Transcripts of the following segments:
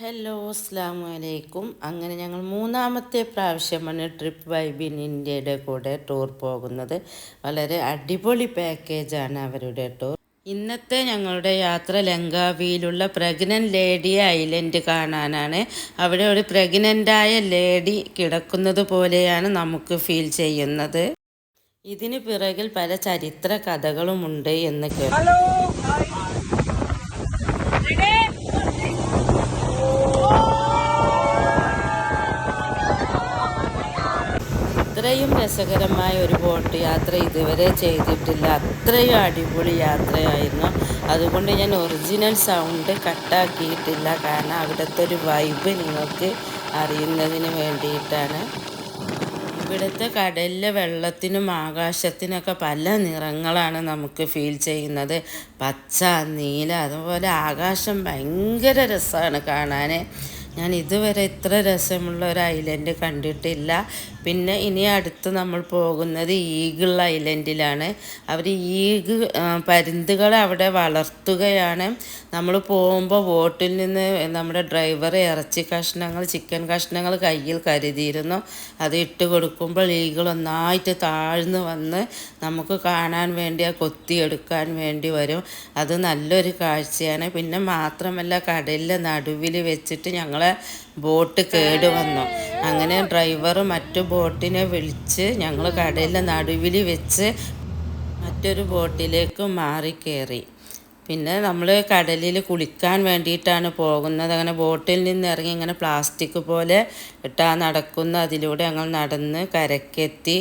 Hello അസ്സാം വലൈക്കും അങ്ങനെ ഞങ്ങൾ മൂന്നാമത്തെ പ്രാവശ്യമാണ് ട്രിപ്പ് വൈബിൻ ഇന്ത്യയുടെ കൂടെ ടൂർ പോകുന്നത്. വളരെ അടിപൊളി പാക്കേജാണ് അവരുടെ ടൂർ ഇന്നത്തെ ഞങ്ങളുടെ യാത്ര ലങ്കാവിയിലുള്ള പ്രഗ്നന്റ് ലേഡി ഐലൻഡ് കാണാനാണ്. അവിടെ ഒരു പ്രഗ്നന്റായ ലേഡി കിടക്കുന്നത് പോലെയാണ് നമുക്ക് ഫീൽ ചെയ്യുന്നത്. ഇതിന് പിറകിൽ പല ചരിത്ര കഥകളുമുണ്ട് എന്ന് കേട്ടു. ഇത്രയും രസകരമായ ഒരു ബോട്ട് യാത്ര ഇതുവരെ ചെയ്തിട്ടില്ല. അത്രയും അടിപൊളി യാത്രയായിരുന്നു. അതുകൊണ്ട് ഞാൻ ഒറിജിനൽ സൗണ്ട് കട്ടാക്കിയിട്ടില്ല കാരണം അവിടുത്തെ ഒരു വൈബ് നിങ്ങൾക്ക് അറിയുന്നതിന് വേണ്ടിയിട്ടാണ്. ഇവിടുത്തെ കടലിലെ വെള്ളത്തിനും ആകാശത്തിനൊക്കെ പല നിറങ്ങളാണ് നമുക്ക് ഫീൽ ചെയ്യുന്നത്. പച്ച നീല അതുപോലെ ആകാശം ഭയങ്കര രസമാണ് കാണാൻ ഞാൻ ഇതുവരെ ഇത്ര രസമുള്ള ഒരു ഐലൻഡ് കണ്ടിട്ടില്ല. പിന്നെ ഇനി അടുത്ത് നമ്മൾ പോകുന്നത് ഈഗിൾ ഐലൻഡിലാണ് അവർ ഈഗ് പരുന്തുകളെ അവിടെ വളർത്തുകയാണ്. നമ്മൾ പോകുമ്പോൾ ബോട്ടിൽ നിന്ന് നമ്മുടെ ഡ്രൈവർ ഇറച്ചി കഷ്ണങ്ങൾ ചിക്കൻ കഷ്ണങ്ങൾ കയ്യിൽ കരുതിയിരുന്നു. അത് ഇട്ട് കൊടുക്കുമ്പോൾ ഈഗിൾ ഒന്നായിട്ട് താഴ്ന്നു വന്ന് നമുക്ക് കാണാൻ വേണ്ടി ആ കൊത്തിയെടുക്കാൻ വേണ്ടി വരും. അത് നല്ലൊരു കാഴ്ചയാണ്. പിന്നെ മാത്രമല്ല കടലിലെ നടുവിൽ വെച്ചിട്ട് ഞങ്ങളെ ബോട്ട് കേടുവന്നു അങ്ങനെ ഡ്രൈവർ മറ്റു ബോട്ടിനെ വിളിച്ച് ഞങ്ങൾ കടലിലെ നടുവിൽ വെച്ച് മറ്റൊരു ബോട്ടിലേക്ക് മാറി കയറി പിന്നെ നമ്മൾ കടലിൽ കുളിക്കാൻ വേണ്ടിയിട്ടാണ് പോകുന്നത്. അങ്ങനെ ബോട്ടിൽ നിന്ന് ഇറങ്ങി ഇങ്ങനെ പ്ലാസ്റ്റിക് പോലെ ഇട്ടാ നടക്കുന്ന. അതിലൂടെ ഞങ്ങൾ നടന്ന് കരക്കെത്തി.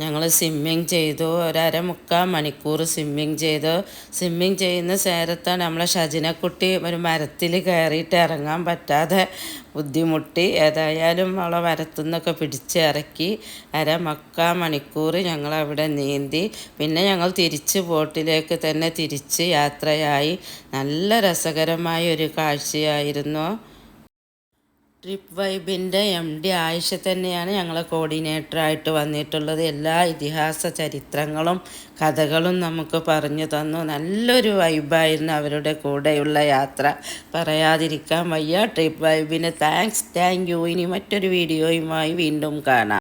ഞങ്ങൾ സ്വിമ്മിങ് ചെയ്തു. ഒരര മുക്കാൽ മണിക്കൂർ സ്വിമ്മിങ് ചെയ്തു. സ്വിമ്മിങ് ചെയ്യുന്ന നേരത്താണ് നമ്മളെ ഷജിനക്കുട്ടി ഒരു മരത്തിൽ കയറിയിട്ട് ഇറങ്ങാൻ പറ്റാതെ ബുദ്ധിമുട്ടി. ഏതായാലും അവളെ മരത്തുനിന്നൊക്കെ പിടിച്ചിറക്കി അര മക്കാ മണിക്കൂർ ഞങ്ങൾ അവിടെ നീന്തി. പിന്നെ ഞങ്ങൾ തിരിച്ച് ബോട്ടിലേക്ക് തന്നെ തിരിച്ച് യാത്രയായി. നല്ല രസകരമായ ഒരു കാഴ്ചയായിരുന്നു. ട്രിപ്പ് വൈബിന്റെ എം ഡി ആയിഷ തന്നെയാണ് ഞങ്ങളെ കോർഡിനേറ്ററായിട്ട് വന്നിട്ടുള്ളത്. എല്ലാ ഇതിഹാസ ചരിത്രങ്ങളും കഥകളും നമുക്ക് പറഞ്ഞു തന്നു. നല്ലൊരു വൈബായിരുന്നു അവരുടെ കൂടെയുള്ള യാത്ര. പറയാതിരിക്കാൻ വയ്യ ട്രിപ്പ് വൈബിന്. താങ്ക്സ് താങ്ക് യു ഇനി മറ്റൊരു വീഡിയോയുമായി വീണ്ടും കാണാം.